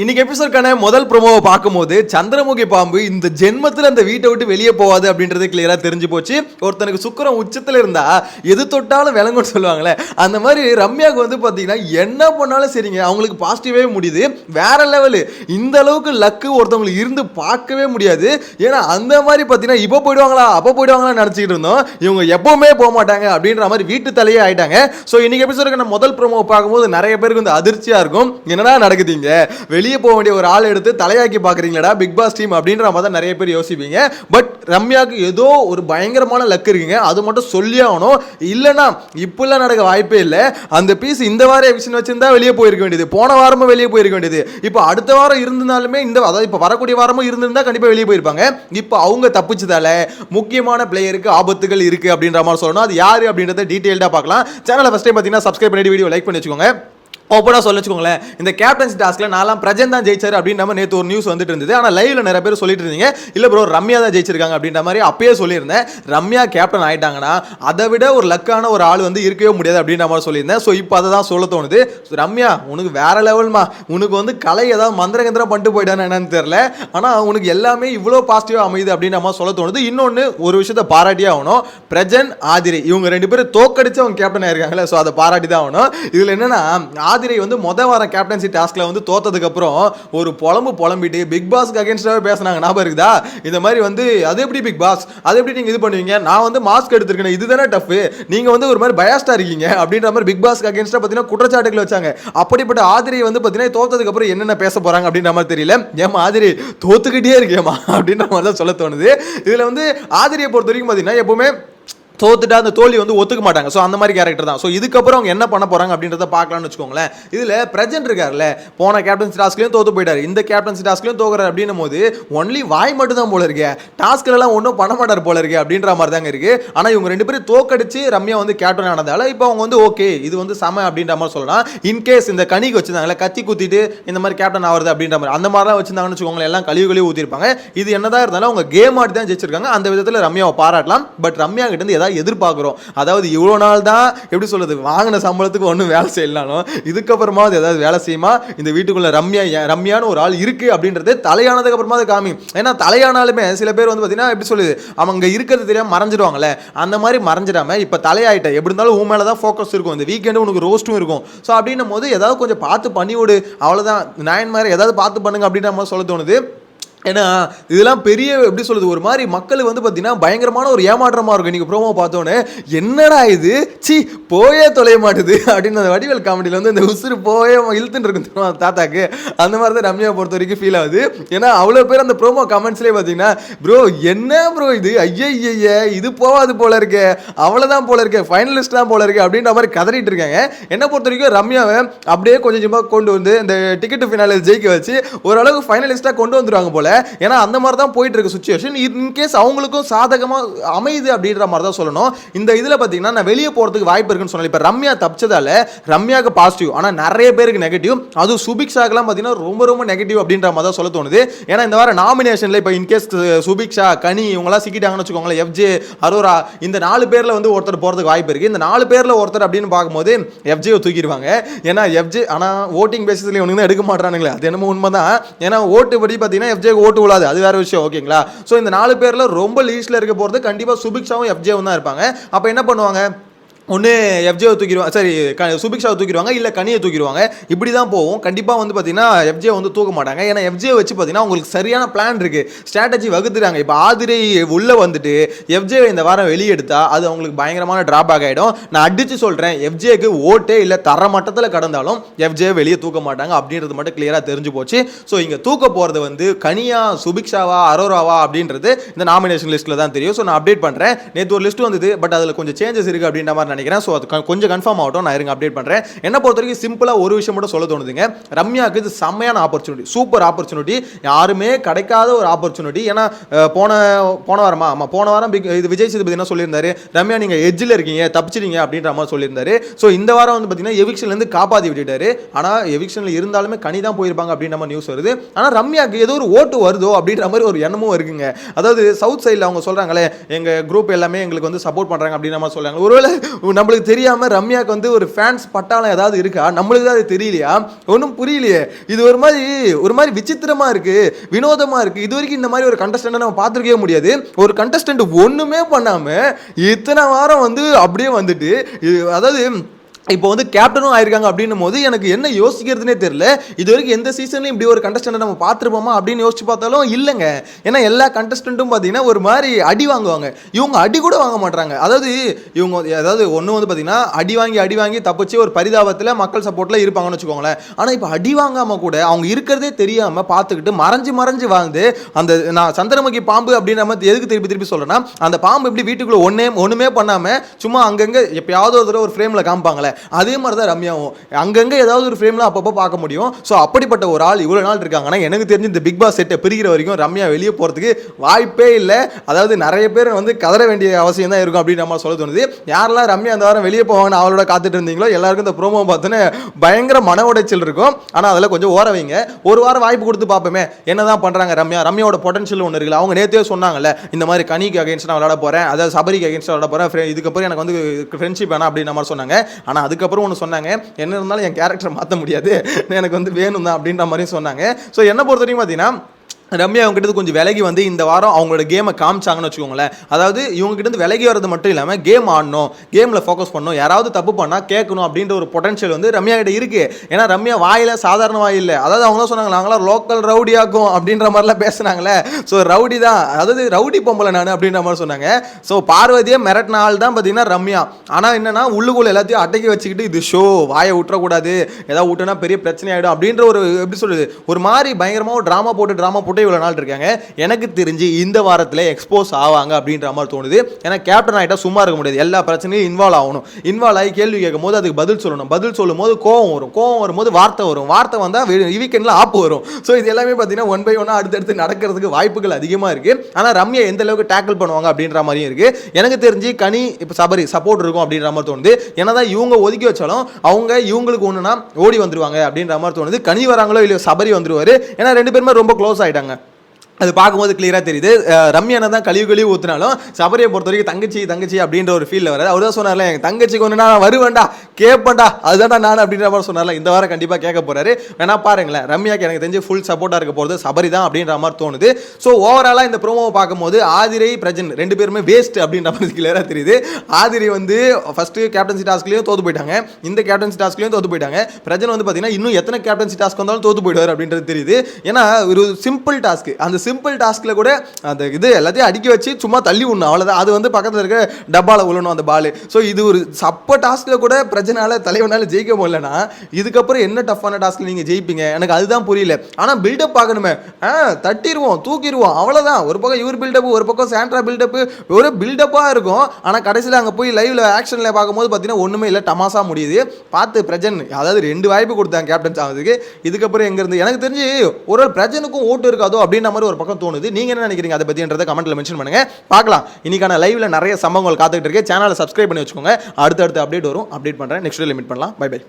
இன்னைக்கு எபிசோட்கான முதல் ப்ரோமோவை பார்க்கும்போது சந்திரமுகி பாம்பு இந்த ஜென்மத்தில் அந்த வீட்டை விட்டு வெளியே போகாது அப்படின்றது கிளியராக தெரிஞ்சு போச்சு. ஒருத்தனுக்கு சுக்கரம் உச்சத்தில் இருந்தா எது தொட்டாலும் விளங்கும்னு சொல்லுவாங்களே அந்த மாதிரி ரம்யாவுக்கு வந்து பார்த்தீங்கன்னா என்ன பண்ணாலும் சரிங்க அவங்களுக்கு பாசிட்டிவே முடியுது. வேற லெவலு இந்த அளவுக்கு லக்கு ஒருத்தவங்களுக்கு இருந்து பார்க்கவே முடியாது. ஏன்னா அந்த மாதிரி பார்த்தீங்கன்னா இப்போ போயிடுவாங்களா அப்போ போயிடுவாங்களா நினச்சிக்கிட்டு இருந்தோம். இவங்க எப்பவுமே போக மாட்டாங்க அப்படின்ற மாதிரி வீட்டு தலையே ஆயிட்டாங்க. ஸோ இன்னைக்கு எபிசோடுக்கு நான் முதல் ப்ரோமோ பார்க்கும்போது நிறைய பேருக்கு வந்து அதிர்ச்சியாக இருக்கும். என்னடா நடக்குதுங்க வெளியே போக வேண்டிய ஒரு ஆள் எடுத்து தலையாக்கி பார்க்குறீங்களடா பிக் பாஸ் டீம் அப்படின்ற மாதிரி தான் நிறைய பேர் யோசிப்பீங்க. பட் ரம்யாவுக்கு ஏதோ ஒரு பயங்கரமான லக் இருக்குங்க. அது மட்டும் சொல்லி ஆகணும். இல்லைன்னா இப்படிலாம் நடக்க வாய்ப்பே இல்லை. அந்த பீஸ் இந்த வாரம் எவிஷன் வச்சிருந்தா வெளியே போயிருக்க வேண்டியது. போன வாரமும் வெளியே போயிருக்க வேண்டியது. இப்போ அடுத்த வாரம் இருந்தாலுமே இந்த அதாவது இப்போ வரக்கூடிய வாரமும் இருந்திருந்தா கண்டிப்பாக வெளியே போயிருப்பாங்க. இப்போ அவங்க தப்பிச்சதால முக்கியமான பிளேயருக்கு ஆபத்துகள் இருக்குது அப்படின்ற மாதிரி சொல்லணும். அது யார் அப்படின்றத டீட்டெயில்டாக பார்க்கலாம். சேனலை ஃபஸ்ட் டைம் பார்த்தீங்கன்னா சப்ஸ்கிரைப் பண்ணிட்டு வீடியோ லைக் பண்ணி வச்சுக்கோங்க. ஓப்பனாக சொல்ல வச்சுக்கோங்களேன். இந்த கேப்டன்சி டாஸ்க்கில் நான்லாம் பிரஜன் தான் ஜெயிச்சார் அப்படின்னு நம்ம நேற்று ஒரு நியூஸ் வந்துட்டு இருந்தது. ஆனால் லைவ்ல நிறைய பேர் சொல்லிட்டு இருந்தீங்க. இல்லை ப்ரோ ரம்யா தான் ஜெயிச்சிருக்காங்க அப்படின்ற மாதிரி அப்பயே சொல்லியிருந்தேன். ரம்யா கேப்டன் ஆயிட்டாங்கன்னா அதை விட ஒரு லக்கான ஒரு ஆள் வந்து இருக்கவே முடியாது அப்படின்ற மாதிரி சொல்லியிருந்தேன். ஸோ இப்போ அதை தான் சொல்ல தோணுது. ரம்யா உனக்கு வேற லெவல்மா உனக்கு வந்து கலை ஏதாவது மந்திரகந்திரம் பண்ணிட்டு போயிட்டான்னு என்னன்னு தெரியல. ஆனால் உனக்கு எல்லாமே இவ்வளோ பாசிட்டிவாக அமையுது அப்படின்ற மாதிரி சொல்ல தோணுது. இன்னொன்று ஒரு விஷயத்தை பாராட்டியே ஆகணும். பிரஜன் ஆதிரி இவங்க ரெண்டு பேரும் தோக்கடிச்சு அவங்க கேப்டன் ஆயிருக்காங்களே ஸோ அதை பாராட்டி தான் ஆகணும். இதில் என்னன்னா ஆதிரை வந்து மொத வார கேப்டன்சி டாஸ்க்ல வந்து தோத்ததுக்கு அப்புறம் ஒரு புலம்பு புலம்பிட்டு பிக் பாஸ்க்கு அகேன்ஸ்டாகவே பேசுனாங்க. ஞாபகம் இருக்குதா? இந்த மாதிரி வந்து அது எப்படி பிக் பாஸ் அது எப்படி நீங்க இது பண்ணுவீங்க? நான் வந்து மாஸ்க் எடுத்திருக்கேன் இதுதானே டஃப் நீங்க வந்து ஒரு மாதிரி பயாஸ்டா இருக்கீங்க. அப்படின்ற மாதிரி பிக் பாஸ்க்கு அகேன்ஸ்டா பார்த்தீங்கன்னா குற்றச்சாட்டுகள் வச்சாங்க. அப்படிப்பட்ட ஆதிரை வந்து பார்த்தீங்கன்னா தோத்ததுக்கு அப்புறம் என்னென்ன பேச போறாங்க அப்படின்ற மாதிரி தெரியல. ஏமா ஆதிரி தோத்துக்கிட்டே இருக்கேம்மா அப்படின்ற மாதிரி தான் சொல்ல தோணுது. இதுல வந்து ஆதிரியை பொறுத்த வரைக்கும் பார்த்தீங்கன்னா எப்பவுமே தோத்துட்டா அந்த தோல்வி வந்து ஒத்துக்க மாட்டாங்க. ஸோ அந்த மாதிரி கேரக்டர் தான். ஸோ இதுக்கப்புறம் அவங்க என்ன பண்ண போறாங்க அப்படின்றத பார்க்கலாம்னு வச்சுக்கோங்களேன். இதில் பிரஜென்ட் இருக்கார்ல போன கேப்டன்சி டாஸ்க்லையும் தோத்து போயிட்டார். இந்த கேப்டன்சி டாஸ்க்லையும் தோக்குறாரு அப்படின்னும் போது ஒன்லி வாய் மட்டும் தான் போல இருக்கே. டாஸ்க்லாம் ஒன்றும் பண்ண மாட்டார் போல இருக்கே அப்படின்ற மாதிரி தாங்க இருக்கு. ஆனால் இவங்க ரெண்டு பேரும் தோக்கடிச்சு ரம்யா வந்து கேப்டன் ஆனதால இப்போ அவங்க வந்து ஓகே இது வந்து சம அப்படின்ற மாதிரி சொல்லலாம். இன்கேஸ் இந்த கனிக்கு வச்சிருந்தாங்களே கத்தி குத்திட்டு இந்த மாதிரி கேப்டன் ஆகுறது அப்படின்ற மாதிரி அந்த மாதிரிலாம் வச்சிருந்தாங்கன்னு வச்சுக்கோங்களேன். எல்லாம் கழிவு கழிவு ஊற்றிருப்பாங்க இது என்னதான் இருந்தாலும் அவங்க கேம் ஆடி தான் ஜெயிச்சிருக்காங்க. அந்த விதத்தில் ரம்யாவை பாராட்டலாம். பட் ரம்யா கிட்ட இருந்து ஏதாவது எதிர்பார்க்குறோம். அதாவது இவ்வளோ நாள் தான் எப்படி சொல்கிறது வாங்கின சம்பளத்துக்கு ஒன்றும் வேலை செய்யலானோ இதுக்கப்புறமா அது ஏதாவது வேலை செய்யுமா? இந்த வீட்டுக்குள்ளே ரம்யா ஏன் ரம்யான்னு ஒரு ஆள் இருக்குது அப்படின்றது தலையானதுக்கு அப்புறமா அது காமி. ஏன்னா தலையானாலுமே சில பேர் வந்து பார்த்தீங்கன்னா எப்படி சொல்லுது அவங்க இருக்கிறது தெரியாம மறைஞ்சிடுவாங்களே அந்த மாதிரி மறைஞ்சிடாம இப்போ தலையாயிட்ட. எப்படி இருந்தாலும் உன் மேலே தான் ஃபோக்கஸ் இருக்கும். இந்த வீக்கெண்டு உனக்கு ரோஸ்ட்டும் இருக்கும். ஸோ அப்படின்னும் போது ஏதாவது கொஞ்சம் பார்த்து பண்ணி விடு அவ்வளோதான் நயன் மாதிரி ஏதாவது பார்த்து பண்ணுங்க அப்படின்னு நம்ம சொல்ல தோணுது. ஏன்னா இதெல்லாம் பெரிய எப்படி சொல்லுது ஒரு மாதிரி மக்களுக்கு வந்து பார்த்தீங்கன்னா பயங்கரமான ஒரு ஏமாற்றமாக இருக்கும். நீங்கள் ப்ரோமோ பார்த்தோன்னே என்னடா இது? சி போயே தொலைய மாட்டுது. அப்படின்னு அந்த வடிவேல் காமெடியில் வந்து இந்த உசுறு போயே இழுத்துன்னு இருக்கும் அந்த தாத்தாக்கு. அந்த மாதிரி தான் ரம்யா பொறுத்த வரைக்கும் ஃபீல் ஆகுது. ஏன்னா அவ்வளோ பேர் அந்த ப்ரோமோ கமெண்ட்ஸ்லேயே பார்த்தீங்கன்னா ப்ரோ என்ன ப்ரோ இது? ஐயய்ய இது போகாது போல இருக்கே. அவ்வளோதான் போல இருக்கே. ஃபைனலிஸ்ட் தான் போல இருக்கே. அப்படின்ற மாதிரி கதறிட்டு இருக்காங்க. என்ன பொறுத்த வரைக்கும் ரம்யாவை அப்படியே கொஞ்சம் கொஞ்சமாக கொண்டு வந்து இந்த டிக்கெட்டு ஃபினாலில் ஜெயிக்க வச்சு ஓரளவுக்கு ஃபைனலிஸ்ட்டாக கொண்டு வந்துடுவாங்க போல. ஏன்னா அந்த மாதிரி தான் போயிட்டு இருக்க சுச்சுவேஷன் இன்கேஸ் அவங்களுக்கும் சாதகமாக அமையுது அப்படின்ற மாதிரி தான் சொல்லணும். இந்த இதில் பார்த்தீங்கன்னா நான் வெளியே போகிறதுக்கு வாய்ப்பு இருக்குன்னு சொன்னேன். இப்போ ரம்யா தப்பிச்சதால ரம்யாவுக்கு பாசிட்டிவ் ஆனால் நிறைய பேருக்கு நெகட்டிவ் அதுவும் சுபிக்ஷாக்கெல்லாம் பார்த்தீங்கன்னா ரொம்ப ரொம்ப நெகட்டிவ் அப்படின்ற மாதிரி தான் சொல்ல தோணுது. ஏன்னா இந்த வாரம் நாமினேஷனில் இப்போ இன்கேஸ் சுபிக்ஷா கனி இவங்களாம் சிக்கிட்டாங்கன்னு வச்சுக்கோங்களேன் எஃப்ஜே அரோரா இந்த நாலு பேரில் வந்து ஒருத்தர் போகிறதுக்கு வாய்ப்பு இருக்குது இந்த நாலு பேரில் ஒருத்தர் அப்படின்னு பார்க்கும்போது எஃப்ஜேவை தூக்கிடுவாங்க. ஏன்னா எஃப்ஜே ஆனால் ஓட்டிங் பேசிஸ்லேயே ஒன்று எடுக்க மாட்டானுங்களே அது என்னமோ உண்மை தான் ஏன்னா ஓட்டு படி பார்த்தீங்கன்னா எஃப்ஜே ஓட்டு விழாது. அது வேற விஷயம் ஓகேங்களா? ஸோ இந்த நாலு பேரில் ரொம்ப லீஸ்ட்ல இருக்க போகிறது கண்டிப்பாக சுபிக்ஷாவும் எஃப்ஜேவும் தான் இருப்பாங்க. அப்போ என்ன பண்ணுவாங்க? ஒன்று எஃப்ஜேவை தூக்கிடுவாங்க சரி க சுபிக்ஷாவை தூக்கிடுவாங்க இல்லை கனியை தூக்கிடுவாங்க. இப்படி தான் போகும். கண்டிப்பாக வந்து பார்த்தீங்கன்னா எஃப்ஜே வந்து தூக்க மாட்டாங்க. ஏன்னா எஃப்ஜே வச்சு பார்த்தீங்கன்னா உங்களுக்கு சரியான பிளான் இருக்குது ஸ்ட்ராட்டஜி வகுத்துறாங்க. இப்போ ஆதிரை உள்ளே வந்துட்டு எஃப்ஜே இந்த வாரம் வெளியெடுத்தால் அது அவங்களுக்கு பயங்கரமான ட்ராபேக் ஆகிடும் நான் அடித்து சொல்கிறேன் எஃப்ஜேக்கு ஓட்டே இல்லை தர மட்டத்தில் கடந்தாலும் எஃப்ஜே வெளியே தூக்க மாட்டாங்க. அப்படின்றது மட்டும் கிளியராக தெரிஞ்சு போச்சு. ஸோ இங்கே தூக்க போகிறது வந்து கனியா சுபிக்ஷாவா அரோராவா அப்படின்றது இந்த நாமினேஷன் லிஸ்ட்டில் தான் தெரியும். ஸோ நான் அப்டேட் பண்ணுறேன் நேற்று ஒரு லிஸ்ட் வந்தது பட் அதில் கொஞ்சம் சேஞ்சஸ் இருக்குது அப்படின்ற மாதிரி நினைக்கிறேன். ஸோ அது கொஞ்சம் கன்ஃபார்ம் ஆகட்டும். நான் இருங்க அப்டேட் பண்ணுறேன் என்ன பொறுத்த வரைக்கும் சிம்பிளாக ஒரு விஷயம் மட்டும் சொல்ல தோணுதுங்க. ரம்யாவுக்கு இது செம்மையான ஆப்பர்ச்சுனிட்டி சூப்பர் ஆப்பர்ச்சுனிட்டி யாருமே கிடைக்காத ஒரு ஆப்பர்ச்சுனிட்டி ஏன்னா போன போன வாரமா? ஆமாம் போன வாரம் big- இது விஜய் சேதுபதி என்ன சொல்லியிருந்தாரு? ரம்யா நீங்கள் எஜ்ஜில் இருக்கீங்க தப்பிச்சிட்டீங்க அப்படின்ற மாதிரி சொல்லியிருந்தாரு. ஸோ இந்த வாரம் வந்து பார்த்தீங்கன்னா எவிக்ஷன்லேருந்து காப்பாற்றி விட்டுட்டாரு. ஆனால் எவிக்ஷனில் இருந்தாலுமே கனி தான் போயிருப்பாங்க அப்படின்ற மாதிரி நியூஸ் வருது. ஆனால் ரம்யாவுக்கு ஏதோ ஒரு ஓட்டு வருதோ அப்படின்ற மாதிரி ஒரு எண்ணமும் இருக்குங்க. அதாவது சவுத் சைடில் அவங்க சொல்கிறாங்களே எங்கள் குரூப் எல்லாமே எங்களுக்கு வந்து சப்போர்ட் பண்ணுறாங்க அப்படின்ற மாதிரி சொல்கிறாங்க ஒருவேளை நம்மளுக்கு தெரியாமல் ரம்யாக்கு வந்து ஒரு ஃபேன்ஸ் பட்டாளம் ஏதாவது இருக்கா? நம்மளுக்கு தான் அது தெரியலையா? ஒன்றும் புரியலையே. இது ஒரு மாதிரி ஒரு மாதிரி விசித்திரமாக இருக்குது வினோதமாக இருக்குது இது வரைக்கும் இந்த மாதிரி ஒரு கண்டஸ்டண்ட்டை நம்ம பார்த்துருக்கவே முடியாது. ஒரு கண்டஸ்டண்ட் ஒன்றுமே பண்ணாமல் இத்தனை வாரம் வந்து அப்படியே வந்துட்டு இது- அதாவது இப்போ வந்து கேப்டனும் ஆயிருக்காங்க அப்படின்னும் போது எனக்கு என்ன யோசிக்கிறதுனே தெரியல. இது வரைக்கும் எந்த சீசன்லையும் இப்படி ஒரு கண்டஸ்டன்ட் நம்ம பார்த்துருப்போமா அப்படின்னு யோசிச்சு பார்த்தாலும் இல்லைங்க. ஏன்னா எல்லா கண்டஸ்டண்ட்டும் பார்த்தீங்கன்னா ஒரு மாதிரி அடி வாங்குவாங்க. இவங்க அடி கூட வாங்க மாட்டாங்க அதாவது இவங்க ஏதாவது அதாவது ஒன்று வந்து பார்த்தீங்கன்னா அடி வாங்கி அடி வாங்கி தப்பிச்சு ஒரு பரிதாபத்தில் மக்கள் சப்போர்ட்டில் இருப்பாங்கன்னு வச்சுக்கோங்களேன். ஆனால் இப்போ அடி வாங்காமல் கூட அவங்க இருக்கிறதே தெரியாமல் பார்த்துக்கிட்டு மறைஞ்சு மறைஞ்சு வாழ்ந்து அந்த நான் சந்திரமுகி பாம்பு அப்படின்னு நம்ம எதுக்கு திருப்பி திருப்பி சொல்கிறேன்னா அந்த பாம்பு எப்படி வீட்டுக்குள்ளே ஒன்றே ஒன்றுமே பண்ணாமல் சும்மா அங்கங்கே எப்பயாவது ஒரு தடவை ஒரு ஃப்ரேமில் காமிப்பாங்களே. அதே மாதிரி தான் ரம்யாவும். அங்கங்கே ஏதாவது ஒரு ஃப்ரேம்லாம் அப்பப்போ பார்க்க முடியும். ஸோ அப்படிப்பட்ட ஒரு ஆள் இவ்வளோ நாள் இருக்காங்கன்னா எனக்கு தெரிஞ்சு இந்த பிக் பாஸ் செட்டை பிரிக்கிற வரைக்கும் ரம்யா வெளியே போகிறதுக்கு வாய்ப்பே இல்லை. அதாவது நிறைய பேர் வந்து கதற வேண்டிய அவசியம் தான் இருக்கும் அப்படின்னு நம்ம சொல்ல தோணுது. யாரெல்லாம் ரம்யா அந்த வாரம் வெளியே போவாங்கன்னு அவளோட காத்துட்டு இருந்தீங்களோ எல்லாருக்கும் இந்த ப்ரோமோ பார்த்தோன்னே பயங்கர மன உடைச்சல் இருக்கும். ஆனால் அதில் கொஞ்சம் ஓர வைங்க. ஒரு வாரம் வாய்ப்பு கொடுத்து பார்ப்போமே. என்ன தான் பண்ணுறாங்க ரம்யா? ரம்யாவோட பொட்டன்ஷியல் ஒன்று இருக்குல்ல. அவங்க நேற்றே சொன்னாங்கல்ல இந்த மாதிரி கனிக்கு அகேன்ஸ்ட் நான் விளாட போகிறேன் அதாவது சபரிக்கு அகேன்ஸ்ட் விளாட போகிறேன் இதுக்கப்புறம் எனக்கு வந்து ஃப்ரெண்ட்ஷிப் வேணாம் அப்படின்னு மாதிரி சொன்னாங்க. ஆனால் அதுக்கப்புறம் ஒன்று சொன்னாங்க. என்ன இருந்தாலும் என் கேரக்டர் மாற்ற முடியாது. எனக்கு வந்து வேணும் தான் அப்படின்ற மாதிரியும் சொன்னாங்க. ஸோ என்ன பொறுத்த வரைக்கும் பார்த்தீங்கன்னா ரம்யா அவங்ககிட்ட கொஞ்சம் விலகி வந்து இந்த வாரம் அவங்களோட கேமை காமிச்சாங்கன்னு வச்சுக்கோங்களேன். அதாவது இவங்ககிட்ட இருந்து விலகி வரது மட்டும் இல்லாமல் கேம் ஆடணும் கேமில் ஃபோக்கஸ் பண்ணணும் யாராவது தப்பு பண்ணால் கேட்கணும் அப்படின்ற ஒரு பொட்டன்ஷியல் வந்து ரம்யா கிட்ட இருக்கு. ஏன்னா ரம்யா வாயில் சாதாரண வாயில் அதாவது அவங்க சொன்னாங்க நாங்களாம் லோக்கல் ரவுடியாக்கும் அப்படின்ற மாதிரிலாம் பேசுனாங்களே ஸோ ரவுடி தான். அதாவது ரவுடி பொம்பளை நான் அப்படின்ற மாதிரி சொன்னாங்க. ஸோ பார்வதியை மிரட்டின ஆள் தான் பார்த்தீங்கன்னா ரம்யா. ஆனால் என்னன்னா உள்ளுக்குள்ள எல்லாத்தையும் அடக்கி வச்சுக்கிட்டு இது ஷோ வாயை விட்டுறக்கூடாது ஏதாவது விட்டுனா பெரிய பிரச்சனை ஆகிடும் அப்படின்ற ஒரு எப்படி சொல்லுது ஒரு மாதிரி பயங்கரமாக ஒரு ட்ராமா போட்டு ட்ராமா போட்டு இவ்வளோ நாள் இருக்காங்க. எனக்கு தெரிஞ்சு இந்த வாரத்தில் எக்ஸ்போஸ் ஆவாங்க அப்படின்ற மாதிரி தோணுது. ஏன்னா கேப்டன் ஆகிட்டா சும்மா இருக்க முடியாது. எல்லா பிரச்சனையும் இன்வால்வ் ஆகணும். இன்வால்வ் ஆகி கேள்வி கேட்கும் போது அதுக்கு பதில் சொல்லணும். பதில் சொல்லும் போது கோவம் வரும். கோவம் வரும்போது வார்த்தை வரும். வார்த்தை வந்தால் வீக்கெண்டில் ஆப்பு வரும். ஸோ இது எல்லாமே பார்த்தீங்கன்னா ஒன் பை ஒன்னாக அடுத்தடுத்து நடக்கிறதுக்கு வாய்ப்புகள் அதிகமாக இருக்கு. ஆனால் ரம்யா எந்த அளவுக்கு டேக்கிள் பண்ணுவாங்க அப்படின்ற மாதிரியும் இருக்கு. எனக்கு தெரிஞ்சு கனி இப்போ சபரி சப்போர்ட் இருக்கும் அப்படின்ற மாதிரி தோணுது. என்னதான் இவங்க ஒதுக்கி வச்சாலும் அவங்க இவங்களுக்கு ஒன்றுனா ஓடி வந்துருவாங்க அப்படின்ற மாதிரி தோணுது. கனி வராங்களோ இல்லையோ சபரி வந்துருவார். ஏன்னா ரெண்டு பேருமே ரொம்ப க்ளோஸ் ஆகிட்டாங்க அது பார்க்கும்போது கிளியராக தெரியுது. ரம்யானா தான் கழிவு கழிவு ஊற்றினாலும் சபரியை பொறுத்த வரைக்கும் தங்கச்சி தங்கச்சி அப்படின்ற ஒரு ஃபீலில் வராது. அவர் தான் சொன்னார்ல என் தங்கச்சிக்கு ஒன்று நான் வருவேன்டா கேட்பேன்டா அதுதான்டா நான் அப்படின்ற மாதிரி சொன்னார்ல. இந்த வாரம் கண்டிப்பாக கேட்க போகிறாரு வேணா பாருங்களேன் ரம்யாக்கு எனக்கு தெரிஞ்சு ஃபுல் சப்போர்ட்டாக இருக்க போகிறது சபரி தான் அப்படின்ற மாதிரி தோணுது. ஸோ ஓவராலாக இந்த ப்ரோமோவை பார்க்கும்போது ஆதிரை பிரஜன் ரெண்டு பேருமே வேஸ்ட் அப்படின்ற மாதிரி கிளியராக தெரியுது. ஆதிரை வந்து ஃபஸ்ட்டு கேப்டன்சி டாஸ்க்லேயும் தோத்து போயிட்டாங்க. இந்த கேப்டன்சி டாஸ்க்லேயும் தோத்து போயிட்டாங்க. பிரஜன் வந்து பார்த்தீங்கன்னா இன்னும் எத்தனை கேப்டன்சி டாஸ்க் வந்தாலும் தோத்து போயிடுவார் அப்படின்றது தெரியுது. ஏன்னா ஒரு சிம்பிள் டாஸ்க் அந்த சிம்பிள் டாஸ்கில் கூட அந்த இது எல்லாத்தையும் அடுக்கி வச்சு சும்மா தள்ளி விடணும். அவ்வளோதான் அது வந்து பக்கத்தில் இருக்க டப்பாவில் விழணும் அந்த பால். ஸோ இது ஒரு சப்ப டாஸ்கில் கூட பிரச்சனால தலைவனால ஜெயிக்க முடியலன்னா இதுக்கப்புறம் என்ன டஃப்பான டாஸ்க்ல நீங்கள் ஜெயிப்பீங்க? எனக்கு அதுதான் புரியல. ஆனால் பில்டப் பார்க்கணுமே. ஆ தட்டிடுவோம் தூக்கிடுவோம் அவ்வளோதான் ஒரு பக்கம் இவர் பில்டப் ஒரு பக்கம் சாண்ட்ரா பில்டப் ஒரு பில்டப்பாக இருக்கும். ஆனால் கடைசியில் அங்கே போய் லைவில் ஆக்ஷன்ல பார்க்கும்போது பார்த்தீங்கன்னா ஒன்றுமே இல்லை டமாசா முடியுது. பார்த்து பிரஜன் அதாவது ரெண்டு வாய்ப்பு கொடுத்தாங்க கேப்டன்ஸ் ஆகுதுக்கு இதுக்கப்புறம் எங்கேருந்து எனக்கு தெரிஞ்சு ஒரு பிரஜனுக்கும் ஓட்டு இருக்காதோ அப்படின்ற மாதிரி ஒரு பக்கம் தோணுது. நீங்க என்ன நினைக்கிறீங்க? அதை பற்றின்றதை கமெண்ட்டில் மென்ஷன் பண்ணுங்க. பார்க்கலாம். இன்னைக்கான லைவ்ல நிறைய சம்பவங்கள் காத்துக்கிட்டு இருக்கு. சேனலை சப்ஸ்கிரைப் பண்ணி வச்சுக்கோங்க. அடுத்தடுத்து அப்டேட் வரும். அப்டேட் பண்றேன். நெக்ஸ்ட் லிமிட் பண்ணலாம். Bye bye